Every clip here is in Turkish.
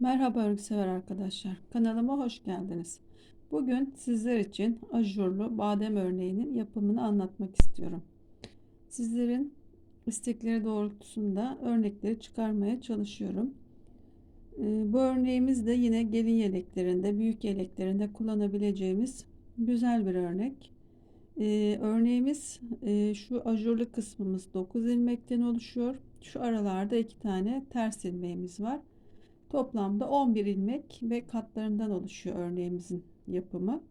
Merhaba örgüsever arkadaşlar. Kanalıma hoş geldiniz. Bugün sizler için ajurlu badem örneğinin yapımını anlatmak istiyorum. Sizlerin istekleri doğrultusunda örnekleri çıkarmaya çalışıyorum. Ee, bu örneğimiz de yine gelin yeleklerinde, büyük yeleklerinde kullanabileceğimiz güzel bir örnek. Ee, örneğimiz e, şu ajurlu kısmımız 9 ilmekten oluşuyor. Şu aralarda iki tane ters ilmeğimiz var. Toplamda 11 ilmek ve katlarından oluşuyor örneğimizin yapımı.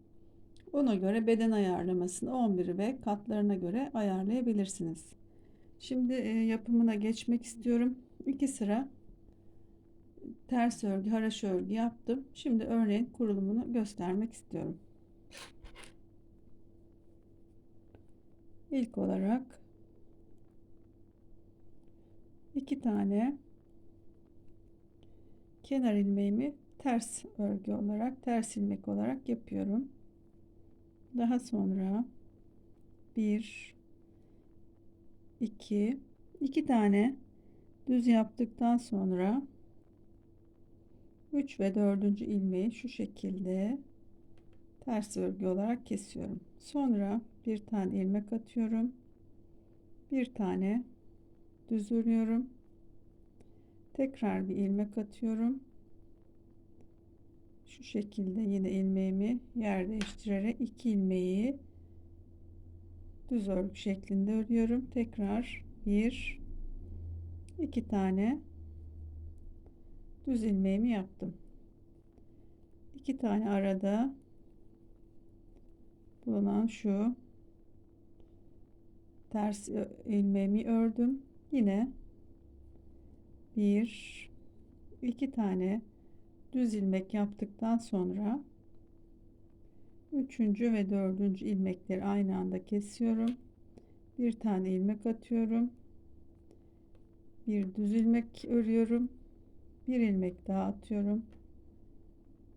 Ona göre beden ayarlamasını 11 ve katlarına göre ayarlayabilirsiniz. Şimdi e, yapımına geçmek istiyorum. İki sıra ters örgü, haraş örgü yaptım. Şimdi örneğin kurulumunu göstermek istiyorum. İlk olarak iki tane kenar ilmeğimi ters örgü olarak ters ilmek olarak yapıyorum. Daha sonra bir iki iki tane düz yaptıktan sonra 3 ve 4. ilmeği şu şekilde ters örgü olarak kesiyorum. Sonra bir tane ilmek atıyorum. Bir tane düz örüyorum. Tekrar bir ilmek atıyorum. Şu şekilde yine ilmeğimi yer değiştirerek iki ilmeği düz örgü şeklinde örüyorum. Tekrar bir iki tane düz ilmeğimi yaptım. iki tane arada bulunan şu ters ilmeğimi ördüm. Yine bir iki tane düz ilmek yaptıktan sonra üçüncü ve dördüncü ilmekleri aynı anda kesiyorum. Bir tane ilmek atıyorum. Bir düz ilmek örüyorum. Bir ilmek daha atıyorum.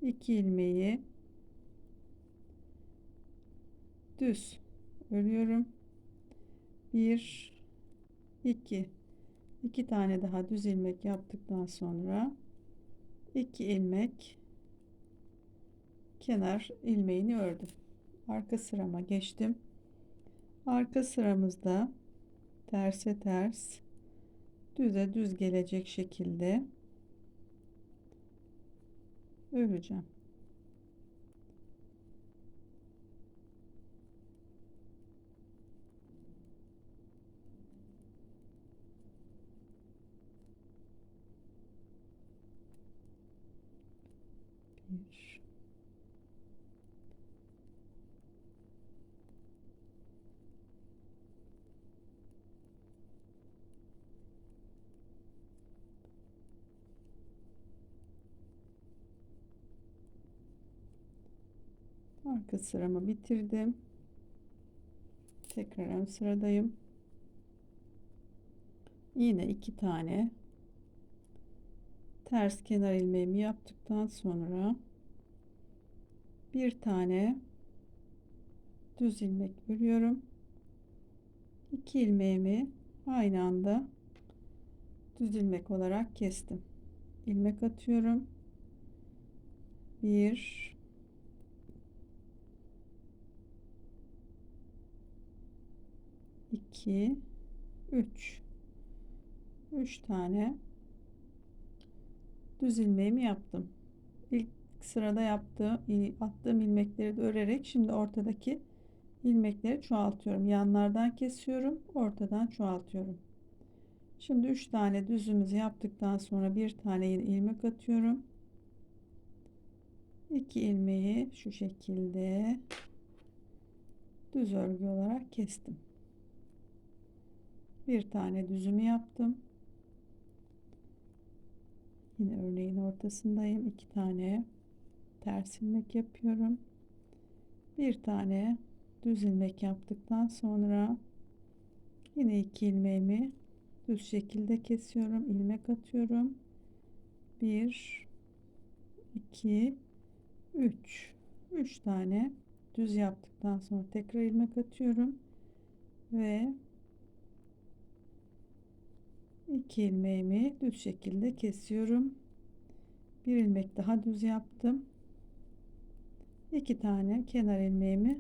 İki ilmeği düz örüyorum. Bir iki iki tane daha düz ilmek yaptıktan sonra iki ilmek kenar ilmeğini ördüm. Arka sırama geçtim. Arka sıramızda terse ters düze düz gelecek şekilde öreceğim bir arka sıramı bitirdim tekrar ön sıradayım yine iki tane ters kenar ilmeğimi yaptıktan sonra bir tane düz ilmek örüyorum. 2 ilmeğimi aynı anda düz ilmek olarak kestim. ilmek atıyorum. 1 2 3 3 tane düz ilmeğimi yaptım. İlk sırada yaptığım attığım ilmekleri de örerek şimdi ortadaki ilmekleri çoğaltıyorum. Yanlardan kesiyorum, ortadan çoğaltıyorum. Şimdi 3 tane düzümüzü yaptıktan sonra bir tane yine ilmek atıyorum. 2 ilmeği şu şekilde düz örgü olarak kestim. Bir tane düzümü yaptım. Yine örneğin ortasındayım. iki tane ters ilmek yapıyorum. Bir tane düz ilmek yaptıktan sonra yine iki ilmeğimi düz şekilde kesiyorum. ilmek atıyorum. 1 2 3 3 tane düz yaptıktan sonra tekrar ilmek atıyorum ve 2 ilmeğimi düz şekilde kesiyorum bir ilmek daha düz yaptım. İki tane kenar ilmeğimi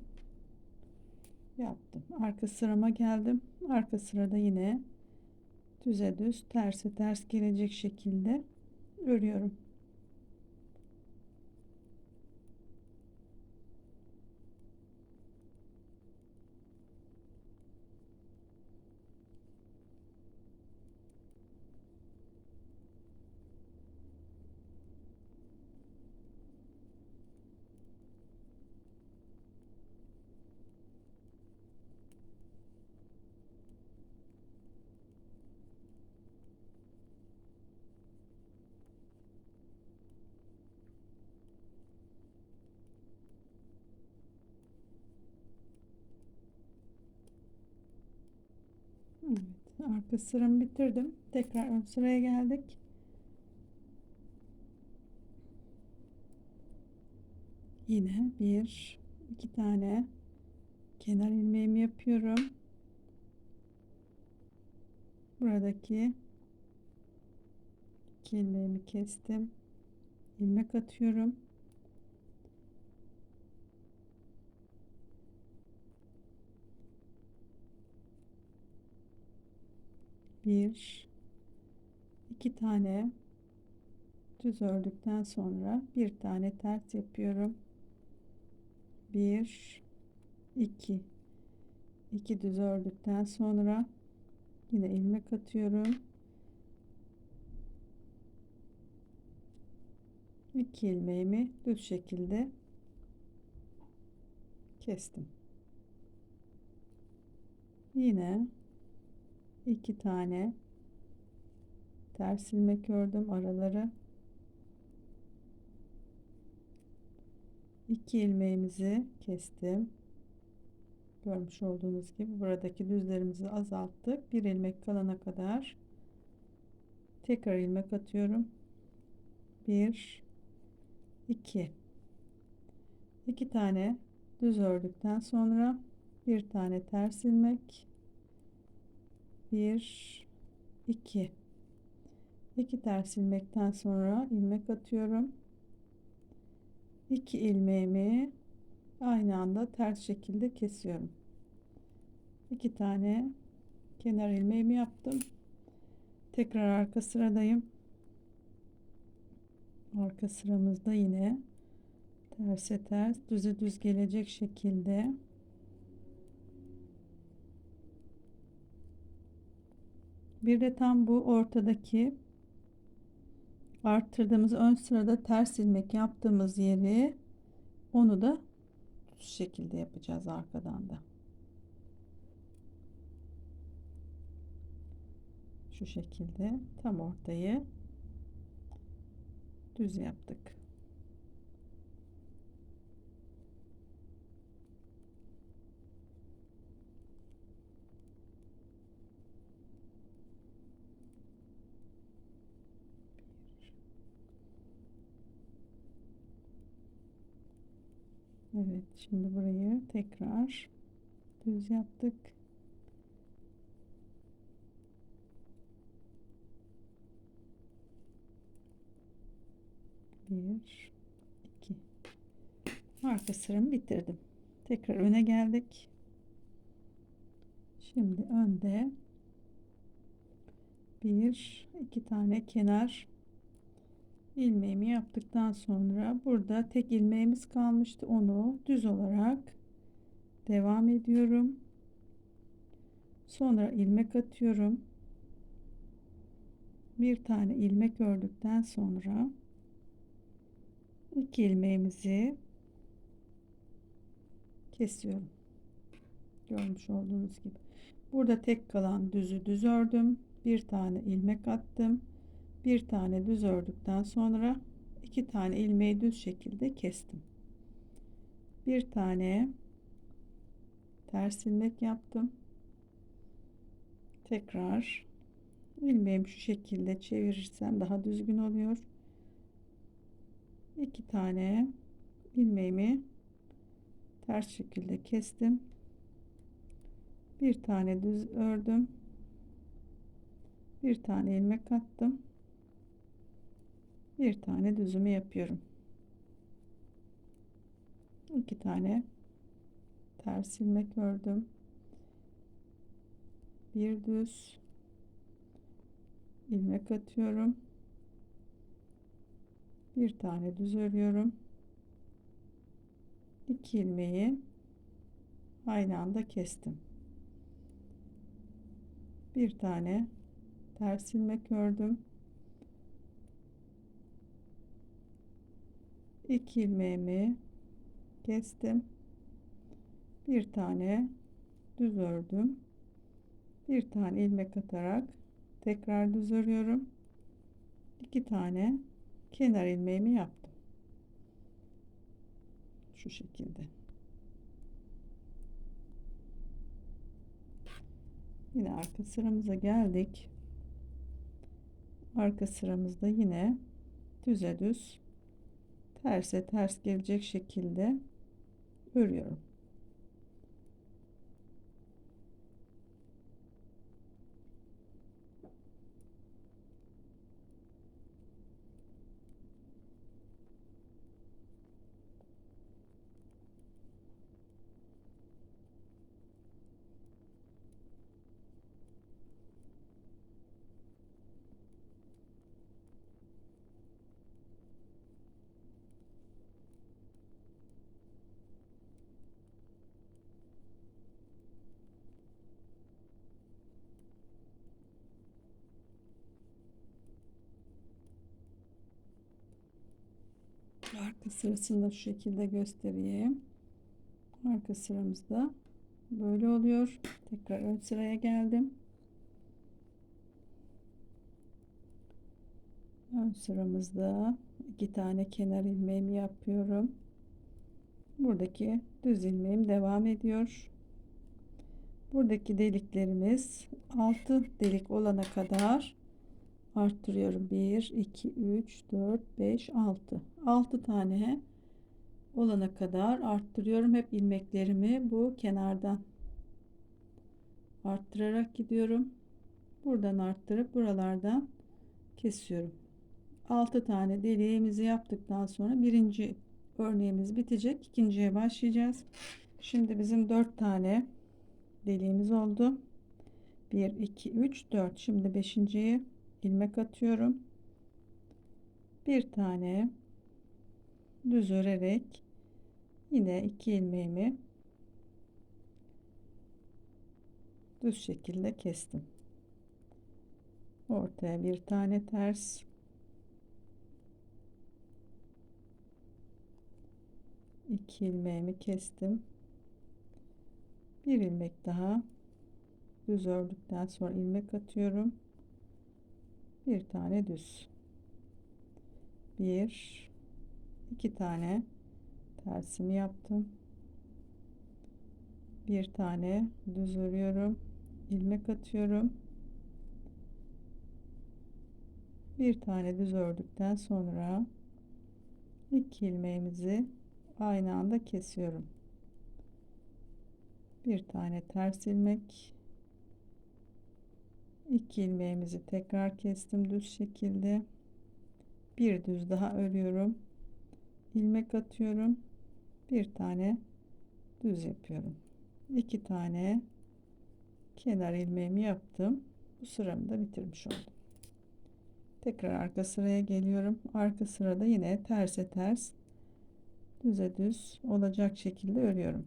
yaptım. Arka sırama geldim. Arka sırada yine düze düz terse ters gelecek şekilde örüyorum. Evet, arka sıramı bitirdim. Tekrar ön sıraya geldik. Yine bir, iki tane kenar ilmeğimi yapıyorum. Buradaki iki ilmeğimi kestim. ilmek atıyorum. Bir iki tane düz ördükten sonra bir tane ters yapıyorum. Bir iki. İki düz ördükten sonra yine ilmek atıyorum. İki ilmeğimi düz şekilde kestim. Yine iki tane ters ilmek ördüm araları iki ilmeğimizi kestim. Görmüş olduğunuz gibi buradaki düzlerimizi azalttık. Bir ilmek kalana kadar tekrar ilmek atıyorum. Bir iki. İki tane düz ördükten sonra bir tane ters ilmek 1 2 2 ters ilmekten sonra ilmek atıyorum. 2 ilmeğimi aynı anda ters şekilde kesiyorum. 2 tane kenar ilmeğimi yaptım. Tekrar arka sıradayım. Arka sıramızda yine terse ters düze düz gelecek şekilde Bir de tam bu ortadaki arttırdığımız ön sırada ters ilmek yaptığımız yeri onu da şu şekilde yapacağız arkadan da. Şu şekilde tam ortayı düz yaptık. Evet şimdi burayı tekrar düz yaptık. Bir, iki. Arka sıramı bitirdim. Tekrar öne geldik. Şimdi önde bir, iki tane kenar ilmeğimi yaptıktan sonra burada tek ilmeğimiz kalmıştı. Onu düz olarak devam ediyorum. Sonra ilmek atıyorum. Bir tane ilmek ördükten sonra iki ilmeğimizi kesiyorum. Görmüş olduğunuz gibi. Burada tek kalan düzü düz ördüm. Bir tane ilmek attım bir tane düz ördükten sonra iki tane ilmeği düz şekilde kestim. Bir tane ters ilmek yaptım. Tekrar ilmeğimi şu şekilde çevirirsem daha düzgün oluyor. İki tane ilmeğimi ters şekilde kestim. Bir tane düz ördüm. Bir tane ilmek attım bir tane düzümü yapıyorum. iki tane ters ilmek ördüm. Bir düz ilmek atıyorum. Bir tane düz örüyorum. İki ilmeği aynı anda kestim. Bir tane ters ilmek ördüm. 2 ilmeğimi kestim. Bir tane düz ördüm. Bir tane ilmek atarak tekrar düz örüyorum. İki tane kenar ilmeğimi yaptım. Şu şekilde. Yine arka sıramıza geldik. Arka sıramızda yine düze düz terse ters gelecek şekilde örüyorum. Sırasını şu şekilde göstereyim. Arka sıramızda böyle oluyor. Tekrar ön sıraya geldim. Ön sıramızda iki tane kenar ilmeğimi yapıyorum. Buradaki düz ilmeğim devam ediyor. Buradaki deliklerimiz 6 delik olana kadar arttırıyorum. 1, 2, 3, 4, 5, 6. 6 tane olana kadar arttırıyorum. Hep ilmeklerimi bu kenardan arttırarak gidiyorum. Buradan arttırıp buralardan kesiyorum. 6 tane deliğimizi yaptıktan sonra birinci örneğimiz bitecek. İkinciye başlayacağız. Şimdi bizim 4 tane deliğimiz oldu. 1, 2, 3, 4. Şimdi beşinciye ilmek atıyorum. Bir tane düz örerek yine iki ilmeğimi düz şekilde kestim. Ortaya bir tane ters iki ilmeğimi kestim. Bir ilmek daha düz ördükten sonra ilmek atıyorum bir tane düz. Bir iki tane tersimi yaptım. Bir tane düz örüyorum ilmek atıyorum. Bir tane düz ördükten sonra iki ilmeğimizi aynı anda kesiyorum. Bir tane ters ilmek 2 ilmeğimizi tekrar kestim düz şekilde. Bir düz daha örüyorum. İlmek atıyorum. Bir tane düz yapıyorum. İki tane kenar ilmeğimi yaptım. Bu sıramı da bitirmiş oldum. Tekrar arka sıraya geliyorum. Arka sırada yine terse ters düze düz olacak şekilde örüyorum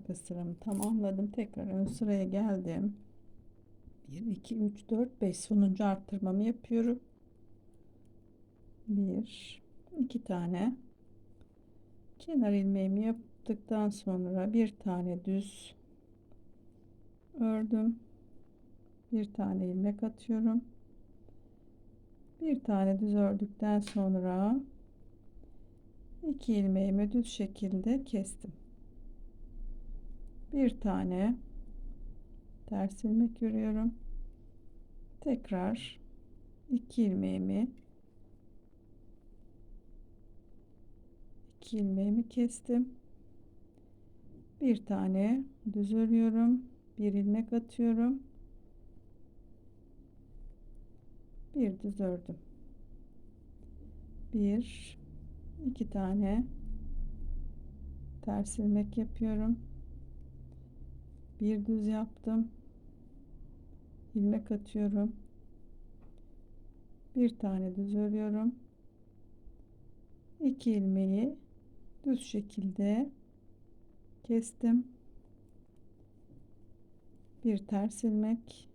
arka sıramı tamamladım tekrar ön sıraya geldim 1 2 3 4 5 sonuncu arttırmamı yapıyorum 1 2 tane kenar ilmeğimi yap yaptıktan sonra bir tane düz ördüm. Bir tane ilmek atıyorum. Bir tane düz ördükten sonra iki ilmeğimi düz şekilde kestim. Bir tane ters ilmek örüyorum. Tekrar iki ilmeğimi iki ilmeğimi kestim. Bir tane düz örüyorum. Bir ilmek atıyorum. Bir düz ördüm. Bir, iki tane ters ilmek yapıyorum. Bir düz yaptım. ilmek atıyorum. Bir tane düz örüyorum. İki ilmeği düz şekilde kestim. Bir ters ilmek.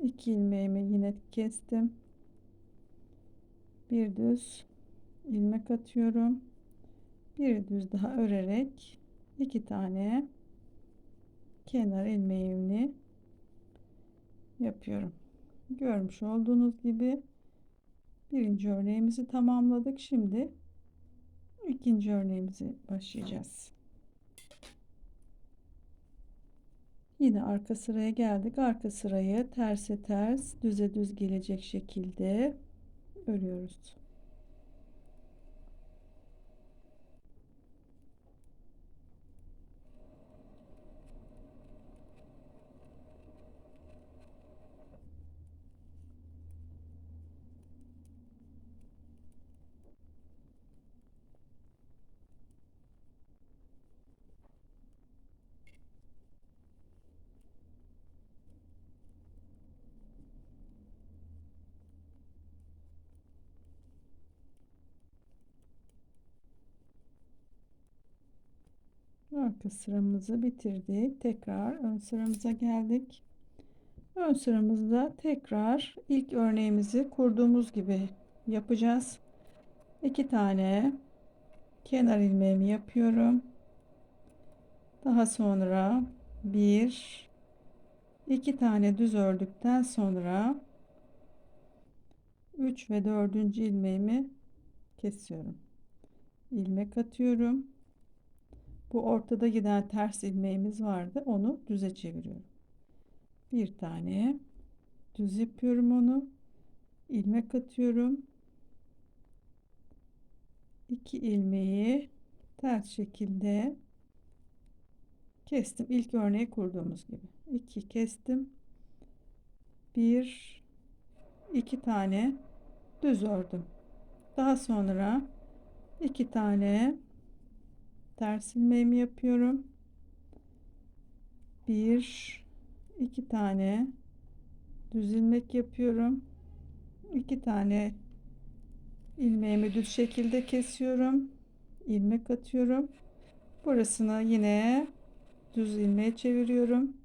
iki ilmeğimi yine kestim. Bir düz ilmek atıyorum. Bir düz daha örerek iki tane kenar ilmeğini yapıyorum. Görmüş olduğunuz gibi birinci örneğimizi tamamladık. Şimdi ikinci örneğimizi başlayacağız. Yine arka sıraya geldik. Arka sırayı terse ters, düze düz gelecek şekilde örüyoruz. Arka sıramızı bitirdik. Tekrar ön sıramıza geldik. Ön sıramızda tekrar ilk örneğimizi kurduğumuz gibi yapacağız. İki tane kenar ilmeğimi yapıyorum. Daha sonra bir iki tane düz ördükten sonra 3 ve 4. ilmeğimi kesiyorum. ilmek atıyorum. Bu ortada giden ters ilmeğimiz vardı. Onu düze çeviriyorum. Bir tane düz yapıyorum onu. ilmek atıyorum. İki ilmeği ters şekilde kestim. İlk örneği kurduğumuz gibi. İki kestim. Bir, iki tane düz ördüm. Daha sonra iki tane ters ilmeğimi yapıyorum. Bir, iki tane düz ilmek yapıyorum. iki tane ilmeğimi düz şekilde kesiyorum. ilmek atıyorum. Burasını yine düz ilmeğe çeviriyorum.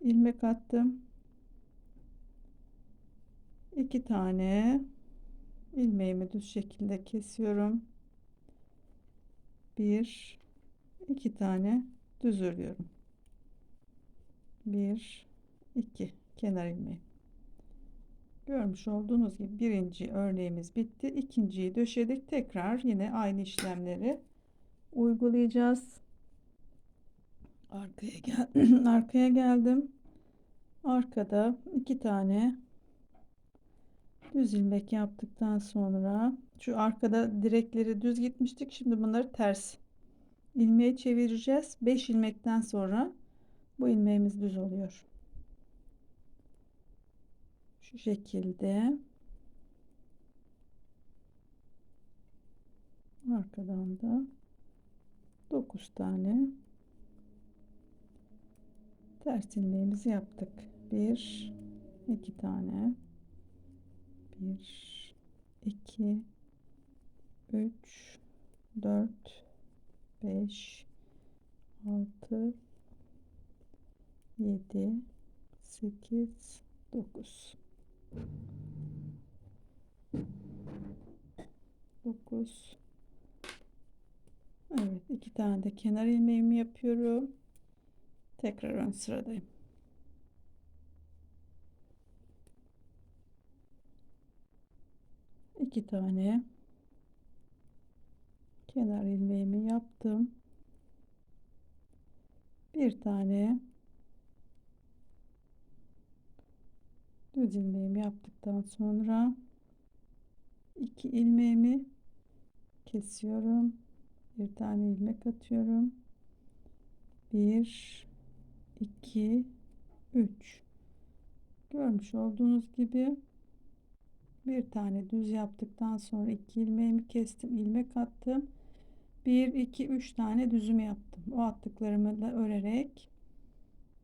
ilmek attım. iki tane ilmeğimi düz şekilde kesiyorum bir iki tane düz örüyorum. Bir iki kenar ilmeği. Görmüş olduğunuz gibi birinci örneğimiz bitti. İkinciyi döşedik. Tekrar yine aynı işlemleri uygulayacağız. Arkaya gel arkaya geldim. Arkada iki tane düz ilmek yaptıktan sonra şu arkada direkleri düz gitmiştik. Şimdi bunları ters ilmeğe çevireceğiz. 5 ilmekten sonra bu ilmeğimiz düz oluyor. Şu şekilde. Arkadan da 9 tane ters ilmeğimizi yaptık. 1 2 tane 1 2 3 4 5 6 7 8 9 9 Evet, iki tane de kenar ilmeğimi yapıyorum. Tekrar ön sıradayım. İki tane kenar ilmeğimi yaptım. Bir tane düz ilmeğimi yaptıktan sonra iki ilmeğimi kesiyorum. Bir tane ilmek atıyorum. Bir, iki, üç. Görmüş olduğunuz gibi bir tane düz yaptıktan sonra iki ilmeğimi kestim. ilmek attım. 1 2 3 tane düzüm yaptım. O attıklarımı da örerek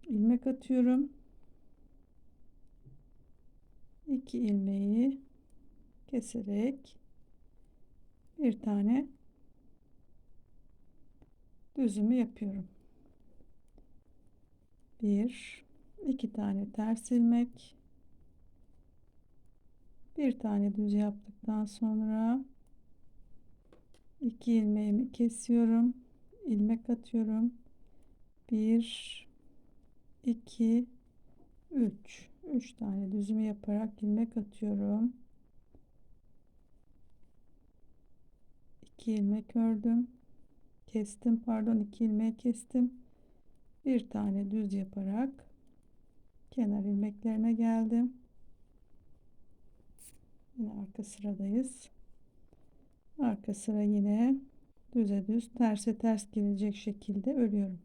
ilmek atıyorum. 2 ilmeği keserek bir tane düzümü yapıyorum. Bir, iki tane ters ilmek, bir tane düz yaptıktan sonra iki ilmeğimi kesiyorum, ilmek atıyorum. Bir, iki, üç, üç tane düzümü yaparak ilmek atıyorum. 2 ilmek ördüm. Kestim pardon 2 ilmek kestim. Bir tane düz yaparak kenar ilmeklerine geldim yine arka sıradayız. Arka sıra yine düze düz terse ters gelecek şekilde örüyorum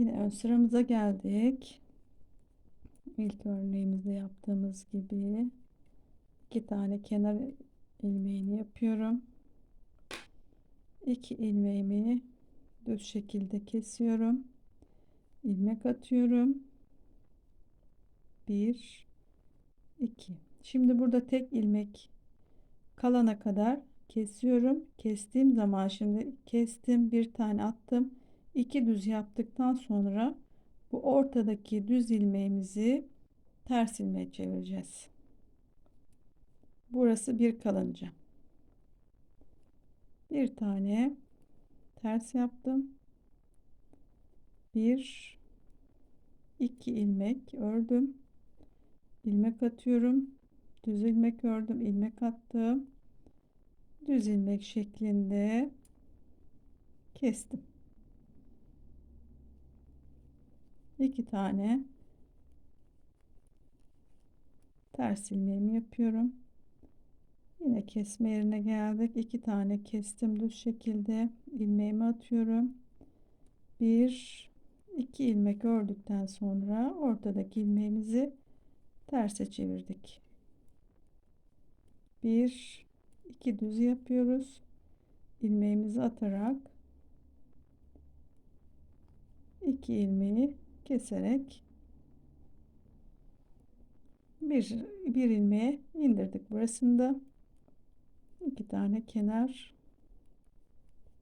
Yine ön sıramıza geldik. İlk örneğimizde yaptığımız gibi iki tane kenar ilmeğini yapıyorum. İki ilmeğimi düz şekilde kesiyorum. ilmek atıyorum. Bir, iki. Şimdi burada tek ilmek kalana kadar kesiyorum. Kestiğim zaman şimdi kestim bir tane attım. İki düz yaptıktan sonra bu ortadaki düz ilmeğimizi ters ilmeğe çevireceğiz. Burası bir kalınca. Bir tane ters yaptım. Bir iki ilmek ördüm. ilmek atıyorum. Düz ilmek ördüm, ilmek attım düz ilmek şeklinde kestim. İki tane ters ilmeğimi yapıyorum. Yine kesme yerine geldik. iki tane kestim düz şekilde ilmeğimi atıyorum. Bir iki ilmek ördükten sonra ortadaki ilmeğimizi terse çevirdik. Bir 2 düz yapıyoruz. ilmeğimizi atarak 2 ilmeği keserek bir, bir ilmeğe indirdik burasında iki tane kenar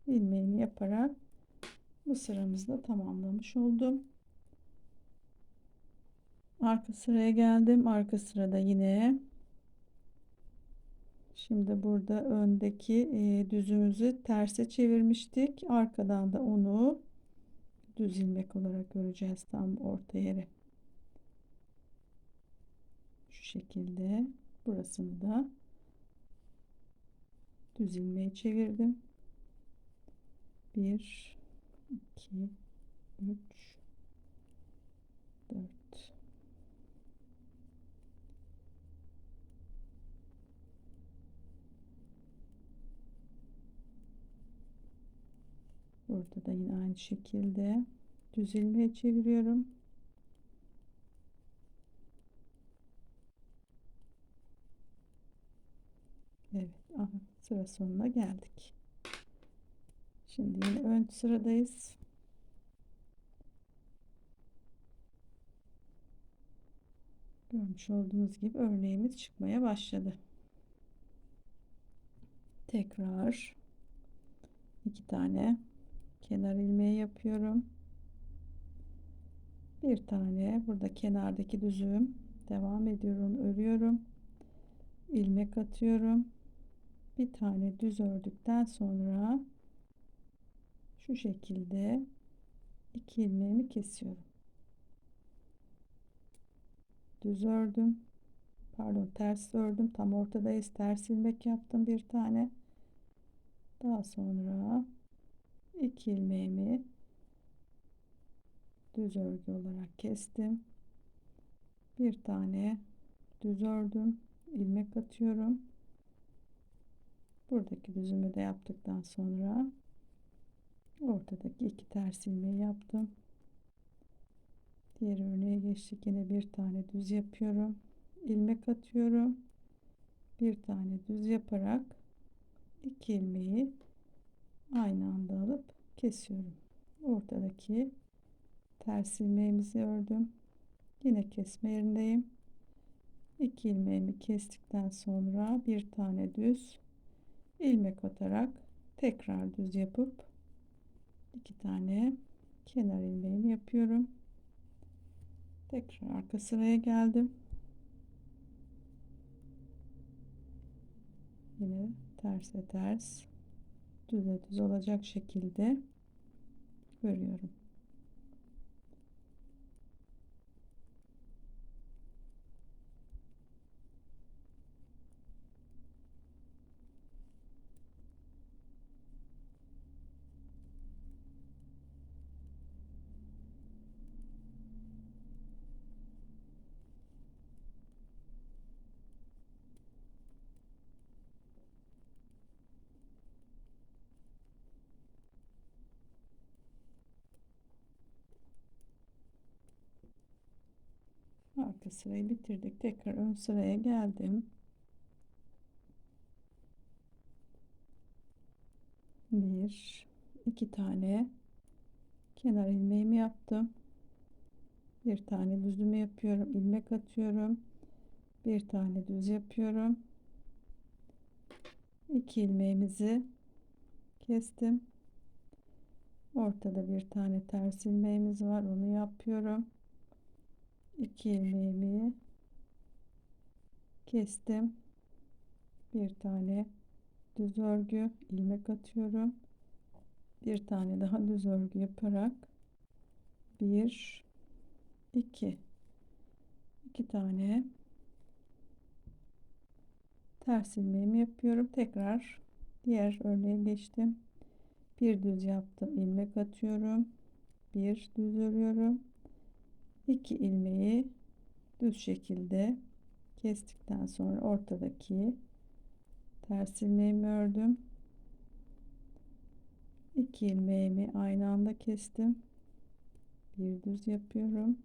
ilmeğini yaparak bu sıramızda tamamlamış oldum. Arka sıraya geldim. Arka sırada yine Şimdi burada öndeki düzümüzü terse çevirmiştik. Arkadan da onu düz ilmek olarak öreceğiz tam orta yere. Şu şekilde burasını da düz ilmeğe çevirdim. 1 2 3 4 Burada da yine aynı şekilde düz ilmeğe çeviriyorum. Evet, sıra sonuna geldik. Şimdi yine ön sıradayız. Görmüş olduğunuz gibi örneğimiz çıkmaya başladı. Tekrar iki tane kenar ilmeği yapıyorum. Bir tane burada kenardaki düzüğüm. Devam ediyorum örüyorum. İlmek atıyorum. Bir tane düz ördükten sonra şu şekilde iki ilmeğimi kesiyorum. Düz ördüm. Pardon ters ördüm. Tam ortadayız. Ters ilmek yaptım bir tane. Daha sonra iki ilmeğimi düz örgü olarak kestim. Bir tane düz ördüm. İlmek atıyorum. Buradaki düzümü de yaptıktan sonra ortadaki iki ters ilmeği yaptım. Diğer örneğe geçtik. Yine bir tane düz yapıyorum. İlmek atıyorum. Bir tane düz yaparak iki ilmeği aynı anda alıp kesiyorum. Ortadaki ters ilmeğimizi ördüm. Yine kesme yerindeyim. 2 ilmeğimi kestikten sonra bir tane düz ilmek atarak tekrar düz yapıp iki tane kenar ilmeğini yapıyorum. Tekrar arka sıraya geldim. Yine terse ters düze düz olacak şekilde örüyorum arka sırayı bitirdik. Tekrar ön sıraya geldim. Bir iki tane kenar ilmeğimi yaptım. Bir tane düzümü yapıyorum ilmek atıyorum. Bir tane düz yapıyorum. İki ilmeğimizi kestim. Ortada bir tane ters ilmeğimiz var onu yapıyorum 2 ilmeğimi kestim. Bir tane düz örgü ilmek atıyorum. Bir tane daha düz örgü yaparak bir iki. İki tane ters ilmeğimi yapıyorum. Tekrar diğer örneğe geçtim. Bir düz yaptım ilmek atıyorum. Bir düz örüyorum 2 ilmeği düz şekilde kestikten sonra ortadaki ters ilmeğimi ördüm. 2 ilmeğimi aynı anda kestim. Bir düz yapıyorum.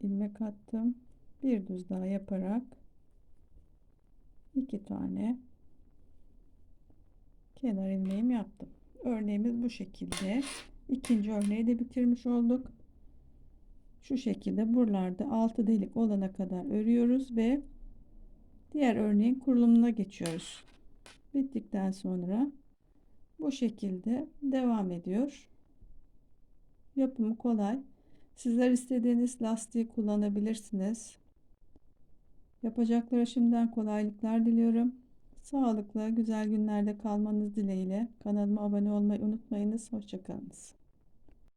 İlmek attım. Bir düz daha yaparak iki tane kenar ilmeğimi yaptım. Örneğimiz bu şekilde. İkinci örneği de bitirmiş olduk şu şekilde buralarda altı delik olana kadar örüyoruz ve diğer örneğin kurulumuna geçiyoruz. Bittikten sonra bu şekilde devam ediyor. Yapımı kolay. Sizler istediğiniz lastiği kullanabilirsiniz. Yapacaklara şimdiden kolaylıklar diliyorum. Sağlıklı, güzel günlerde kalmanız dileğiyle. Kanalıma abone olmayı unutmayınız. Hoşçakalınız.